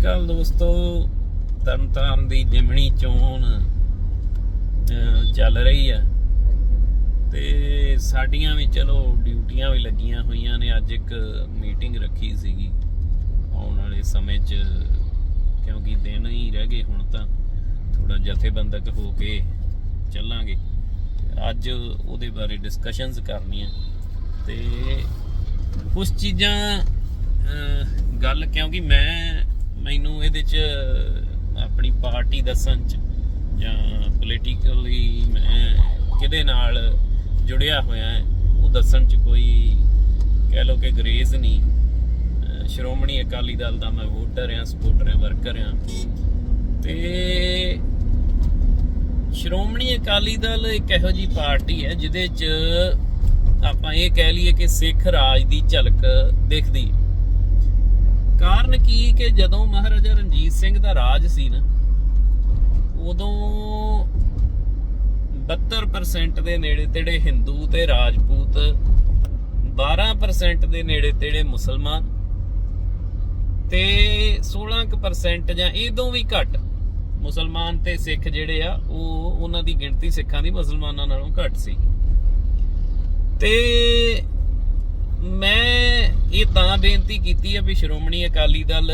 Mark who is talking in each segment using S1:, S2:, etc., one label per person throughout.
S1: ਅਕਾਲ ਦੋਸਤੋ ਤਰਨਤਾਰਨ ਦੀ ਜਿਮਣੀ ਚੋਣ ਚੱਲ ਰਹੀ ਹੈ ਤੇ ਸਾਡੀਆਂ ਵੀ ਚਲੋ ਡਿਊਟੀਆਂ ਵੀ ਲੱਗੀਆਂ ਹੋਈਆਂ ਨੇ। ਅੱਜ ਇੱਕ ਮੀਟਿੰਗ ਰੱਖੀ ਸੀਗੀ। ਆਉਣ ਵਾਲੇ ਸਮੇਂ 'ਚ, ਕਿਉਂਕਿ ਦਿਨ ਹੀ ਰਹਿ ਗਏ ਹੁਣ ਤਾਂ। ਥੋੜਾ ਜਥੇਬੰਦਕ ਹੋ ਕੇ ਚੱਲਾਂਗੇ। ਅੱਜ ਉਹਦੇ ਬਾਰੇ ਡਿਸਕਸ਼ਨਸ ਕਰਨੀਆਂ। ਤੇ ਕੁਝ ਚੀਜ਼ਾਂ ਗੱਲ ਕਿਉਂਕਿ ਮੈਂ ਮੈਨੂੰ ਇਹਦੇ ਚ ਆਪਣੀ ਪਾਰਟੀ ਦੱਸਣ ਚ ਜਾਂ ਪੋਲੀਟੀਕਲੀ ਮੈਂ ਕਿਹਦੇ ਨਾਲ ਜੁੜਿਆ ਹੋਇਆ ਹੈ, ਉਹ ਦੱਸਣ ਚ ਕੋਈ ਕਹਿ ਲਓ ਕਿ ਗਰੇਜ਼ ਨਹੀਂ ਸ਼੍ਰੋਮਣੀ ਅਕਾਲੀ ਦਲ ਦਾ ਮੈਂ ਵੋਟਰ ਹਾਂ ਸਪੋਰਟਰ ਹਾਂ ਵਰਕਰ ਹਾਂ ਤੇ ਸ਼੍ਰੋਮਣੀ ਅਕਾਲੀ ਦਲ ਇੱਕ ਇਹੋ ਜੀ ਪਾਰਟੀ ਹੈ ਜਿਹਦੇ 'ਚ ਆਪਾਂ ਇਹ ਕਹਿ ਲਈਏ ਕਿ ਸਿੱਖ ਰਾਜ ਦੀ ਝਲਕ ਦਿਖਦੀ ਹੈ। ਕਾਰਨ ਕੀ ਕਿ ਜਦੋਂ ਮਹਾਰਾਜਾ ਰਣਜੀਤ ਸਿੰਘ ਦਾ ਰਾਜ ਸੀ ਨਾ, ਉਦੋਂ 72% ਦੇ ਨੇੜੇ ਤੇੜੇ ਹਿੰਦੂ ਤੇ ਰਾਜਪੂਤ 12% ਦੇ ਨੇੜੇ ਤੇੜੇ ਮੁਸਲਮਾਨ ਤੇ 16% ਜਾਂ ਇਦੋਂ ਵੀ ਘੱਟ ਮੁਸਲਮਾਨ ਤੇ ਸਿੱਖ ਜਿਹੜੇ ਆ, ਉਹ ਉਹਨਾਂ ਦੀ ਗਿਣਤੀ ਸਿੱਖਾਂ ਦੀ ਮੁਸਲਮਾਨਾਂ ਨਾਲੋਂ ਘੱਟ ਸੀ। ਤੇ ਮੈਂ ਇਹ ਤਾਂ ਬੇਨਤੀ ਕੀਤੀ ਹੈ ਵੀ ਸ਼੍ਰੋਮਣੀ ਅਕਾਲੀ ਦਲ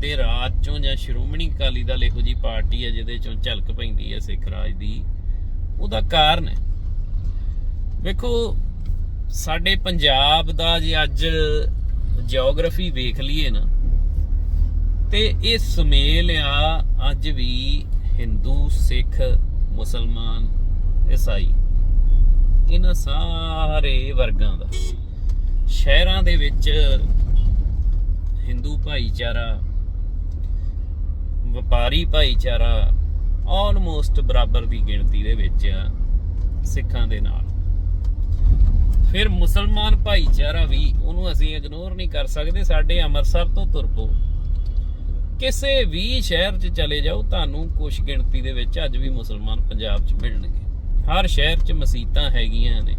S1: ਦੇ ਰਾਜ ਚੋਂ ਜਾਂ ਸ਼੍ਰੋਮਣੀ ਅਕਾਲੀ ਦਲ ਇਹੋ ਜੀ ਪਾਰਟੀ ਹੈ ਜਿਹਦੇ ਚੋਂ ਝਲਕ ਪੈਂਦੀ ਹੈ ਸਿੱਖ ਰਾਜ ਦੀ, ਉਹਦਾ ਕਾਰਨ ਹੈ। ਵੇਖੋ, ਸਾਡੇ ਪੰਜਾਬ ਦਾ ਜੇ ਅੱਜ ਜੀਓਗ੍ਰਾਫੀ ਵੇਖ ਲਈਏ ਨਾ, ਤੇ ਇਹ ਸੁਮੇਲ ਆ ਅੱਜ ਵੀ ਹਿੰਦੂ, ਸਿੱਖ, ਮੁਸਲਮਾਨ, ਈਸਾਈ, ਇਹਨਾਂ ਸਾਰੇ ਵਰਗਾਂ ਦਾ। ਸ਼ਹਿਰਾਂ ਦੇ ਵਿੱਚ ਹਿੰਦੂ ਭਾਈਚਾਰਾ, ਵਪਾਰੀ ਭਾਈਚਾਰਾ ਆਲਮੋਸਟ ਬਰਾਬਰ ਦੀ ਗਿਣਤੀ ਦੇ ਵਿੱਚ ਆ ਸਿੱਖਾਂ ਦੇ ਨਾਲ। ਫਿਰ ਮੁਸਲਮਾਨ ਭਾਈਚਾਰਾ ਵੀ ਉਹਨੂੰ ਅਸੀਂ ਇਗਨੋਰ ਨਹੀਂ ਕਰ ਸਕਦੇ, ਸਾਡੇ ਅੰਮ੍ਰਿਤਸਰ ਤੋਂ ਤੁਰਪੋ ਕਿਸੇ ਵੀ ਸ਼ਹਿਰ 'ਚ ਚਲੇ ਜਾਓ, ਤੁਹਾਨੂੰ ਕੁਝ ਗਿਣਤੀ ਦੇ ਵਿੱਚ ਅੱਜ ਵੀ ਮੁਸਲਮਾਨ ਪੰਜਾਬ 'ਚ ਮਿਲਣਗੇ। ਹਰ ਸ਼ਹਿਰ 'ਚ ਮਸੀਤਾਂ ਹੈਗੀਆਂ ਨੇ।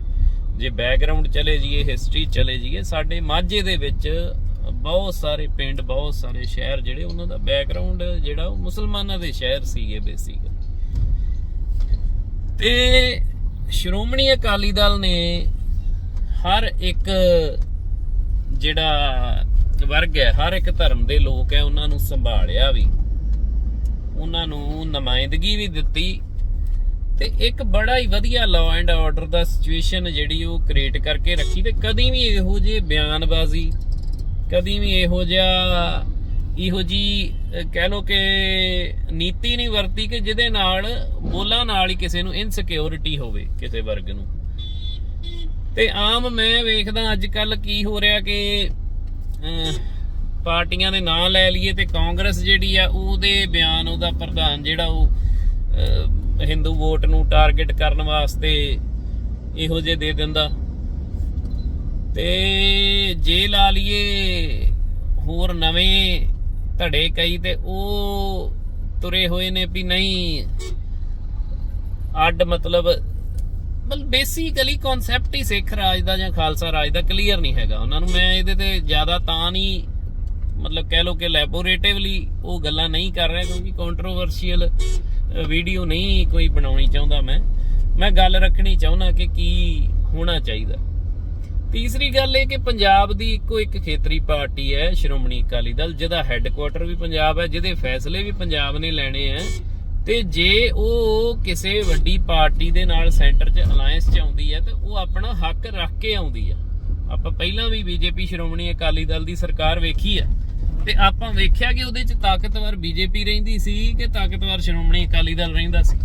S1: ਜੇ ਬੈਕਗ੍ਰਾਉਂਡ ਚਲੇ ਜਾਈਏ ਹਿਸਟਰੀ ਚਲੇ ਜਾਈਏ, ਸਾਡੇ ਮਾਝੇ ਦੇ ਵਿੱਚ ਬਹੁਤ ਸਾਰੇ ਪਿੰਡ, ਬਹੁਤ ਸਾਰੇ ਸ਼ਹਿਰ ਜਿਹੜੇ ਉਹਨਾਂ ਦਾ ਬੈਕਗ੍ਰਾਉਂਡ ਜਿਹੜਾ ਉਹ ਮੁਸਲਮਾਨਾਂ ਦੇ ਸ਼ਹਿਰ ਸੀਗੇ ਬੇਸਿਕਲੀ ਤੇ ਸ਼੍ਰੋਮਣੀ ਅਕਾਲੀ ਦਲ ਨੇ ਹਰ ਇੱਕ ਜਿਹੜਾ ਵਰਗ ਹੈ, ਹਰ ਇੱਕ ਧਰਮ ਦੇ ਲੋਕ ਹੈ, ਉਹਨਾਂ ਨੂੰ ਸੰਭਾਲਿਆ ਵੀ। ਉਹਨਾਂ ਨੂੰ ਨੁਮਾਇੰਦਗੀ ਵੀ ਦਿੱਤੀ। ਤੇ ਇੱਕ ਬੜਾ ਹੀ ਵਧੀਆ ਲਾਅ ਐਂਡ ਆਰਡਰ ਦਾ ਸਿਚੁਏਸ਼ਨ ਜਿਹੜੀ ਉਹ ਕ੍ਰੀਏਟ ਕਰਕੇ ਰੱਖੀ ਤੇ ਕਦੀ ਵੀ ਇਹੋ ਜਿਹੇ ਬਿਆਨਬਾਜ਼ੀ, ਕਦੀ ਵੀ ਇਹੋ ਜਿਹਾ, ਇਹੋ ਜੀ ਕਹਿ ਲੋ ਕਿ ਨੀਤੀ ਨਹੀਂ ਵਰਤੀ ਕਿ ਜਿਹਦੇ ਨਾਲ ਬੋਲਾਂ ਨਾਲ ਹੀ ਕਿਸੇ ਨੂੰ ਇਨਸਿਕਿਉਰਿਟੀ ਹੋਵੇ ਕਿਸੇ ਵਰਗ ਨੂੰ। ਤੇ ਆਮ ਮੈਂ ਵੇਖਦਾ ਅੱਜ ਕੱਲ ਕੀ ਹੋ ਰਿਹਾ ਕਿ ਪਾਰਟੀਆਂ ਦੇ ਨਾਂ ਲੈ ਲਈਏ ਤੇ ਕਾਂਗਰਸ ਜਿਹੜੀ ਆ ਉਹਦੇ ਬਿਆਨ ਉਹਦਾ ਪ੍ਰਧਾਨ ਜਿਹੜਾ ਉਹ ਹਿੰਦੂ ਵੋਟ ਨੂੰ ਟਾਰਗੇਟ ਕਰਨ ਵਾਸਤੇ ਇਹੋ ਜਿਹੇ ਦੇ ਦਿੰਦਾ। ਤੇ ਜੇ ਲਾ ਲਈਏ ਹੋਰ ਨਵੇਂ ਧੜੇ ਕਈ ਤੇ ਉਹ ਤੁਰੇ ਹੋਏ ਨੇ ਵੀ ਨਹੀਂ। ਅੱਡ ਮਤਲਬ ਮਤਲਬ ਬੇਸਿਕਲੀ ਕਨਸੈਪਟ ਹੀ ਸਿੱਖ ਰਾਜ ਦਾ ਜਾਂ ਖਾਲਸਾ ਰਾਜ ਦਾ ਕਲੀਅਰ ਨਹੀਂ ਹੈਗਾ। ਉਹਨਾਂ ਨੂੰ ਮੈਂ ਇਹਦੇ ਤੇ ਜ਼ਿਆਦਾ ਤਾਂ ਨਹੀਂ ਮਤਲਬ ਕਹਿ ਲੋ ਕਿ ਲੈਬੋਰੇਟਿਵਲੀ ਉਹ ਗੱਲਾਂ ਨਹੀਂ ਕਰ ਰਿਹਾ ਕਿਉਂਕਿ ਕੰਟਰੋਵਰਸ਼ੀਅਲ ਵੀਡੀਓ ਨਹੀਂ ਕੋਈ ਬਣਾਉਣੀ ਚਾਹੁੰਦਾ ਮੈਂ। ਮੈਂ ਗੱਲ ਰੱਖਣੀ ਚਾਹੁੰਦਾ ਕਿ ਕੀ ਹੋਣਾ ਚਾਹੀਦਾ। ਤੀਸਰੀ ਗੱਲ ਇਹ ਕਿ ਪੰਜਾਬ ਦੀ ਇੱਕੋ ਇੱਕ ਖੇਤਰੀ ਪਾਰਟੀ ਹੈ, ਸ਼੍ਰੋਮਣੀ ਅਕਾਲੀ ਦਲ, ਜਿਹਦਾ ਹੈੱਡਕੁਆਟਰ ਵੀ ਪੰਜਾਬ ਹੈ, ਜਿਹਦੇ ਫੈਸਲੇ ਵੀ ਪੰਜਾਬ ਨੇ ਲੈਣੇ ਆ। ਤੇ ਜੇ ਉਹ ਕਿਸੇ ਵੱਡੀ ਪਾਰਟੀ ਦੇ ਨਾਲ ਸੈਂਟਰ 'ਚ ਅਲਾਈਅੰਸ 'ਚ ਆਉਂਦੀ ਹੈ, ਤੇ ਉਹ ਆਪਣਾ ਹੱਕ ਰੱਖ ਕੇ ਆਉਂਦੀ ਆ। ਆਪਾਂ ਪਹਿਲਾਂ ਵੀ ਬੀਜੇਪੀ ਸ਼੍ਰੋਮਣੀ ਅਕਾਲੀ ਦਲ ਦੀ ਸਰਕਾਰ ਵੇਖੀ ਆ। ਤੇ ਆਪਾਂ ਵੇਖਿਆ ਕਿ ਉਹਦੇ 'ਚ ਤਾਕਤਵਰ ਬੀਜੇਪੀ ਰਹਿੰਦੀ ਸੀ ਕਿ ਤਾਕਤਵਰ ਸ਼੍ਰੋਮਣੀ ਅਕਾਲੀ ਦਲ ਰਹਿੰਦਾ ਸੀ?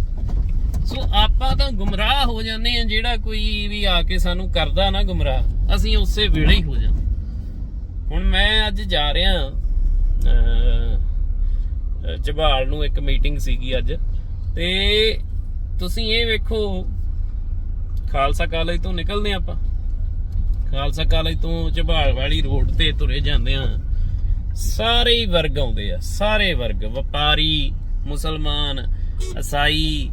S1: ਸੋ ਆਪਾਂ ਤਾਂ ਗੁੰਮਰਾਹ ਹੋ ਜਾਂਦੇ ਆ ਜਿਹੜਾ ਕੋਈ ਵੀ ਆ ਕੇ ਸਾਨੂੰ ਕਰਦਾ ਨਾ ਗੁੰਮਰਾਹ ਅਸੀਂ ਉਸੇ ਵੇਲੇ ਹੀ ਹੋ ਜਾਂਦੇ ਹੁਣ ਮੈਂ ਅੱਜ ਜਾ ਰਿਹਾ ਅਹ, ਝਬਾਲ ਨੂੰ ਇੱਕ ਮੀਟਿੰਗ ਸੀਗੀ ਅੱਜ ਤੇ ਤੁਸੀਂ ਇਹ ਵੇਖੋ ਖਾਲਸਾ ਕਾਲਜ ਤੋਂ ਨਿਕਲਦੇ ਆਪਾਂ। ਖਾਲਸਾ ਕਾਲਜ ਤੋਂ ਝਬਾਲ ਵਾਲੀ ਰੋਡ ਤੇ ਤੁਰੇ ਜਾਂਦੇ ਆ ਸਾਰੇ ਹੀ ਵਰਗ ਆਉਂਦੇ ਆ, ਸਾਰੇ ਵਰਗ, ਵਪਾਰੀ, ਮੁਸਲਮਾਨ ਈਸਾਈ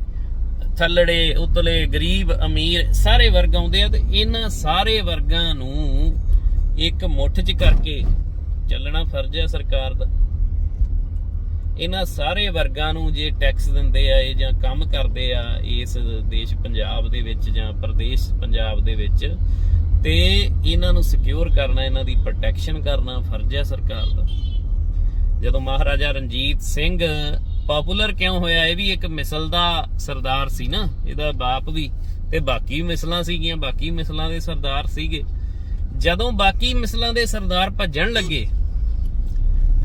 S1: ਥੱਲੜੇ, ਉਤਲੇ, ਗਰੀਬ, ਅਮੀਰ, ਸਾਰੇ ਵਰਗ ਆਉਂਦੇ ਆ ਤੇ ਇਹਨਾਂ ਸਾਰੇ ਵਰਗਾਂ ਨੂੰ ਇੱਕ ਮੁੱਠ 'ਚ ਕਰਕੇ ਚੱਲਣਾ ਫਰਜ਼ ਹੈ ਸਰਕਾਰ ਦਾ। ਇਹਨਾਂ ਸਾਰੇ ਵਰਗਾਂ ਨੂੰ ਜੇ ਟੈਕਸ ਦਿੰਦੇ ਆ, ਇਹ ਜਾਂ ਕੰਮ ਕਰਦੇ ਆ ਇਸ ਦੇਸ਼ ਪੰਜਾਬ ਦੇ ਵਿੱਚ ਜਾਂ ਪ੍ਰਦੇਸ਼ ਪੰਜਾਬ ਦੇ ਵਿੱਚ ਤੇ ਇਹਨਾਂ ਨੂੰ ਸਿਕਿਉਰ ਕਰਨਾ, ਇਹਨਾਂ ਦੀ ਪ੍ਰੋਟੈਕਸ਼ਨ ਕਰਨਾ ਫਰਜ਼ ਹੈ ਸਰਕਾਰ ਦਾ। ਜਦੋਂ ਮਹਾਰਾਜਾ ਰਣਜੀਤ ਸਿੰਘ ਪਪੂਲਰ ਕਿਉਂ ਹੋਇਆ, ਇਹ ਵੀ ਇੱਕ ਮਿਸਲ ਦਾ ਸਰਦਾਰ ਸੀ ਨਾ, ਇਹਦਾ ਬਾਪ ਵੀ, ਤੇ ਬਾਕੀ ਮਿਸਲਾਂ ਸੀਗੀਆਂ, ਬਾਕੀ ਮਿਸਲਾਂ ਦੇ ਸਰਦਾਰ ਸੀਗੇ। ਜਦੋਂ ਬਾਕੀ ਮਿਸਲਾਂ ਦੇ ਸਰਦਾਰ ਭੱਜਣ ਲੱਗੇ,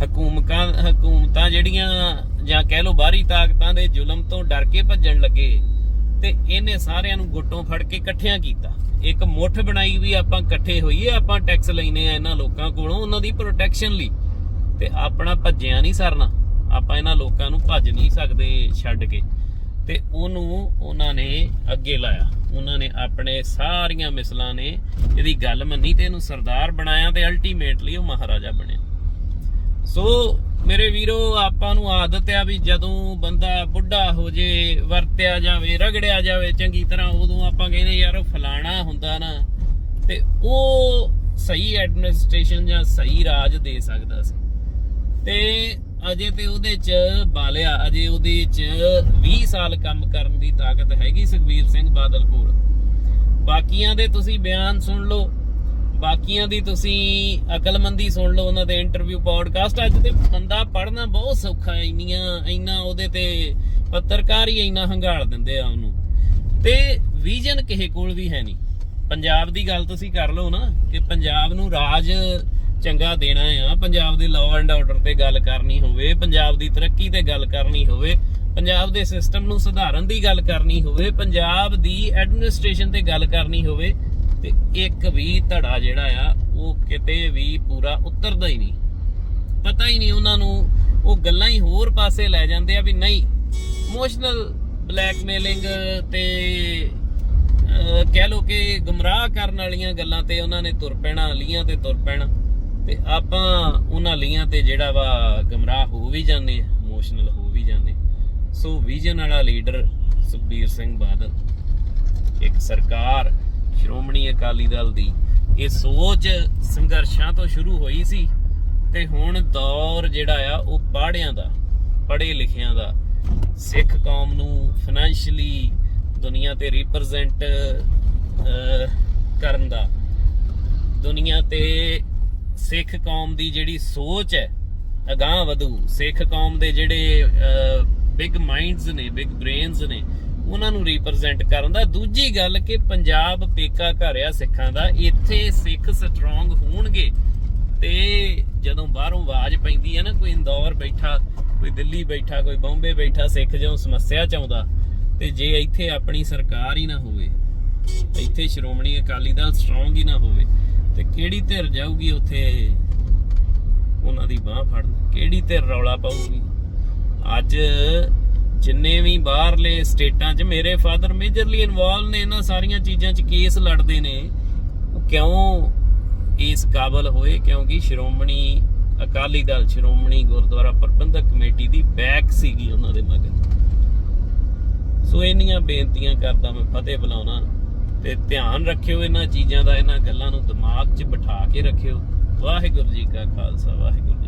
S1: ਹਕੂਮਤਾਂ ਹਕੂਮਤਾਂ ਜਿਹੜੀਆਂ ਜਾਂ ਕਹਿ ਲੋ ਬਾਹਰੀ ਤਾਕਤਾਂ ਦੇ ਜ਼ੁਲਮ ਤੋਂ ਡਰ ਕੇ ਭੱਜਣ ਲੱਗੇ ਤੇ ਇਹਨੇ ਸਾਰਿਆਂ ਨੂੰ ਗੁੱਟੋਂ ਫੜ ਕੇ ਇਕੱਠਿਆਂ ਕੀਤਾ। ਇੱਕ ਮੁੱਠ ਬਣਾਈ ਵੀ ਆਪਾਂ ਇਕੱਠੇ ਹੋਈਏ, ਆਪਾਂ ਟੈਕਸ ਲੈਨੇ ਆ ਇਹਨਾਂ ਲੋਕਾਂ ਕੋਲੋਂ, ਉਹਨਾਂ ਦੀ ਪ੍ਰੋਟੈਕਸ਼ਨ ਲਈ। ਤੇ ਆਪਣਾ ਭੱਜਿਆ ਨਹੀਂ ਸਰਨਾ। ਆਪਾਂ ਇਹਨਾਂ ਲੋਕਾਂ ਨੂੰ ਭੱਜ ਨਹੀਂ ਸਕਦੇ ਛੱਡ ਕੇ। ਤੇ ਉਹਨੂੰ ਉਹਨਾਂ ਨੇ ਅੱਗੇ ਲਾਇਆ। ਉਹਨਾਂ ਨੇ ਆਪਣੇ ਸਾਰੀਆਂ ਮਿਸਲਾਂ ਨੇ ਇਹਦੀ ਗੱਲ ਮੰਨੀ ਤੇ ਇਹਨੂੰ ਸਰਦਾਰ ਬਣਾਇਆ ਤੇ ਅਲਟੀਮੇਟਲੀ ਉਹ ਮਹਾਰਾਜਾ ਬਣਿਆ। ਸੋ ਮੇਰੇ ਵੀਰੋ, ਆਪਾਂ ਨੂੰ ਆਦਤ ਆ ਵੀ ਜਦੋਂ ਬੰਦਾ ਬੁੱਢਾ ਹੋ ਜੇ, ਵਰਤਿਆ ਜਾਵੇ, ਰਗੜਿਆ ਜਾਵੇ, ਚੰਗੀ ਤਰ੍ਹਾਂ ਉਦੋਂ ਆਪਾਂ ਕਹਿੰਦੇ ਯਾਰ ਉਹ ਫਲਾਣਾ ਹੁੰਦਾ ਨਾ, ਤੇ ਉਹ ਸਹੀ ਐਡਮਿਨਿਸਟ੍ਰੇਸ਼ਨ ਜਾਂ ਸਹੀ ਰਾਜ ਦੇ ਸਕਦਾ ਸੀ। ਤੇ ਅਜੇ ਤੇ ਉਹਦੇ ਚ ਬਾਲਿਆ, ਅਜੇ ਉਹਦੇ ਚ 20 ਸਾਲ ਕੰਮ ਕਰਨ ਦੀ ਤਾਕਤ ਹੈਗੀ ਸੁਖਬੀਰ ਸਿੰਘ ਬਾਦਲ ਕੋਲ। ਬਾਕੀਆਂ ਦੇ ਤੁਸੀਂ ਬਿਆਨ ਸੁਣ ਲਓ। ਬਾਕੀਆਂ ਦੀ ਤੁਸੀਂ ਅਕਲਮੰਦੀ ਸੁਣ ਲਓ ਉਹਨਾਂ ਦੇ ਇੰਟਰਵਿਊ ਪੋਡਕਾਸਟ ਅੱਜ ਤੇ ਬੰਦਾ ਪੜ੍ਹਨਾ ਬਹੁਤ ਸੌਖਾ ਹੈ, ਇੰਨੀਆਂ, ਇੰਨਾ ਉਹਦੇ ਤੇ ਪੱਤਰਕਾਰ ਹੀ ਇੰਨਾ ਹੰਗਾਲ ਦਿੰਦੇ ਆ ਉਹਨੂੰ। ਤੇ ਵਿਜ਼ਨ ਕਿਸੇ ਕੋਲ ਵੀ ਹੈ ਨਹੀਂ। ਪੰਜਾਬ ਦੀ ਗੱਲ ਤੁਸੀਂ ਕਰ ਲਓ ਨਾ ਕਿ ਪੰਜਾਬ ਨੂੰ ਰਾਜ ਚੰਗਾ ਦੇਣਾ ਆ ਪੰਜਾਬ ਦੇ ਲਾਅ ਐਂਡ ਆਰਡਰ ਤੇ ਗੱਲ ਕਰਨੀ ਹੋਵੇ, ਪੰਜਾਬ ਦੀ ਤਰੱਕੀ ਤੇ ਗੱਲ ਕਰਨੀ ਹੋਵੇ, ਪੰਜਾਬ ਦੇ ਸਿਸਟਮ ਨੂੰ ਸੁਧਾਰਨ ਦੀ ਗੱਲ ਕਰਨੀ ਹੋਵੇ, ਪੰਜਾਬ ਦੀ ਐਡਮਿਨਿਸਟ੍ਰੇਸ਼ਨ ਤੇ ਗੱਲ ਕਰਨੀ ਹੋਵੇ ਤੇ ਇੱਕ ਵੀ ਧੜਾ ਜਿਹੜਾ ਆ, ਉਹ ਕਿਤੇ ਵੀ ਪੂਰਾ ਉਤਰਦਾ ਹੀ ਨਹੀਂ। ਪਤਾ ਹੀ ਨਹੀਂ ਉਹਨਾਂ ਨੂੰ, ਉਹ ਗੱਲਾਂ ਹੀ ਹੋਰ ਪਾਸੇ ਲੈ ਜਾਂਦੇ ਆ ਵੀ ਨਹੀਂ ਇਮੋਸ਼ਨਲ ਬਲੈਕਮੇਲਿੰਗ ਤੇ ਕਹਿ ਲੋ ਕਿ ਗਮਰਾਹ ਕਰਨ ਵਾਲੀਆਂ ਗੱਲਾਂ ਤੇ ਉਹਨਾਂ ਨੇ ਤੁਰ ਪੈਣਾ ਲੀਆਂ ਤੇ ਤੁਰ ਪੈਣਾ। ਤੇ ਆਪਾਂ ਉਹਨਾਂ ਲੀਆਂ ਤੇ ਜਿਹੜਾ ਵਾ ਗਮਰਾਹ ਹੋ ਵੀ ਜਾਂਦੇ ਆ ਇਮੋਸ਼ਨਲ ਹੋ ਵੀ ਜਾਂਦੇ। ਸੋ ਵਿਜ਼ਨ ਵਾਲਾ ਲੀਡਰ ਸੁਖਬੀਰ ਸਿੰਘ ਬਾਦਲ, ਇੱਕ ਸਰਕਾਰ ਸ਼੍ਰੋਮਣੀ ਅਕਾਲੀ ਦਲ ਦੀ। ਇਹ ਸੋਚ ਸੰਘਰਸ਼ਾਂ ਤੋਂ ਸ਼ੁਰੂ ਹੋਈ ਸੀ ਤੇ ਹੁਣ ਦੌਰ ਜਿਹੜਾ ਆ, ਉਹ ਪਾੜਿਆਂ ਦਾ, ਪੜ੍ਹੇ ਲਿਖਿਆਂ ਦਾ। ਸਿੱਖ ਕੌਮ ਨੂੰ ਫਾਈਨੈਂਸ਼ਲੀ ਦੁਨੀਆ ਤੇ ਰਿਪਰੈਜ਼ੈਂਟ ਕਰਨ ਦਾ। ਦੁਨੀਆ ਤੇ ਸਿੱਖ ਕੌਮ ਦੀ ਜਿਹੜੀ ਸੋਚ ਹੈ, ਅਗਾਹ ਵਧੂ। ਸਿੱਖ ਕੌਮ ਦੇ ਜਿਹੜੇ ਬਿਗ ਮਾਈਂਡਸ ਨੇ ਬਿਗ ਬ੍ਰੇਨਸ ਨੇ ਉਹਨਾਂ ਨੂੰ ਰਿਪਰੈਜ਼ੈਂਟ ਕਰਨ ਦਾ। ਦੂਜੀ ਗੱਲ ਕਿ ਪੰਜਾਬ ਪੇਕਾ ਘਰ ਆ ਸਿੱਖਾਂ ਦਾ। ਇੱਥੇ ਸਿੱਖ ਸਟਰੋਂਗ ਹੋਣਗੇ। ਤੇ ਜਦੋਂ ਬਾਹਰੋਂ ਆਵਾਜ਼ ਪੈਂਦੀ ਹੈ ਨਾ, ਕੋਈ ਇੰਦੌਰ ਬੈਠਾ, ਕੋਈ ਦਿੱਲੀ ਬੈਠਾ, ਕੋਈ ਬੰਬੇ ਬੈਠਾ, ਸਿੱਖ ਜਦੋਂ ਸਮੱਸਿਆ ਚਾਹੁੰਦਾ ਤੇ ਜੇ ਇੱਥੇ ਆਪਣੀ ਸਰਕਾਰ ਹੀ ਨਾ ਹੋਵੇ, ਇੱਥੇ ਸ਼੍ਰੋਮਣੀ ਅਕਾਲੀ ਦਲ ਸਟਰੋਂਗ ਹੀ ਨਾ ਹੋਵੇ, ਤੇ ਕਿਹੜੀ ਧਿਰ ਜਾਊਗੀ ਉੱਥੇ ਉਹਨਾਂ ਦੀ ਬਾਹ ਫੜਨ? ਕਿਹੜੀ ਧਿਰ ਰੌਲਾ ਪਾਊਗੀ? ਅੱਜ ਜਿੰਨੇ ਵੀ ਬਾਹਰਲੇ ਸਟੇਟਾਂ 'ਚ ਮੇਰੇ ਫਾਦਰ ਮੇਜਰਲੀ ਇਨਵੋਲਵ ਨੇ, ਇਹਨਾਂ ਸਾਰੀਆਂ ਚੀਜ਼ਾਂ 'ਚ ਕੇਸ ਲੜਦੇ ਨੇ। ਉਹ ਕਿਉਂ ਇਸ ਕਾਬਲ ਹੋਏ? ਕਿਉਂਕਿ ਸ਼੍ਰੋਮਣੀ ਅਕਾਲੀ ਦਲ, ਸ਼੍ਰੋਮਣੀ ਗੁਰਦੁਆਰਾ ਪ੍ਰਬੰਧਕ ਕਮੇਟੀ ਦੀ ਬੈਕ ਸੀਗੀ ਉਹਨਾਂ ਦੇ ਮਗਰ। ਸੋ ਇੰਨੀਆਂ ਬੇਨਤੀਆਂ ਕਰਦਾ ਮੈਂ ਫਤਿਹ ਬੁਲਾਉਣਾ ਤੇ ਧਿਆਨ ਰੱਖਿਓ ਇਹਨਾਂ ਚੀਜ਼ਾਂ ਦਾ, ਇਹਨਾਂ ਗੱਲਾਂ ਨੂੰ ਦਿਮਾਗ 'ਚ ਬਿਠਾ ਕੇ ਰੱਖਿਓ। ਵਾਹਿਗੁਰੂ ਜੀ ਕਾ ਖਾਲਸਾ, ਵਾਹਿਗੁਰੂ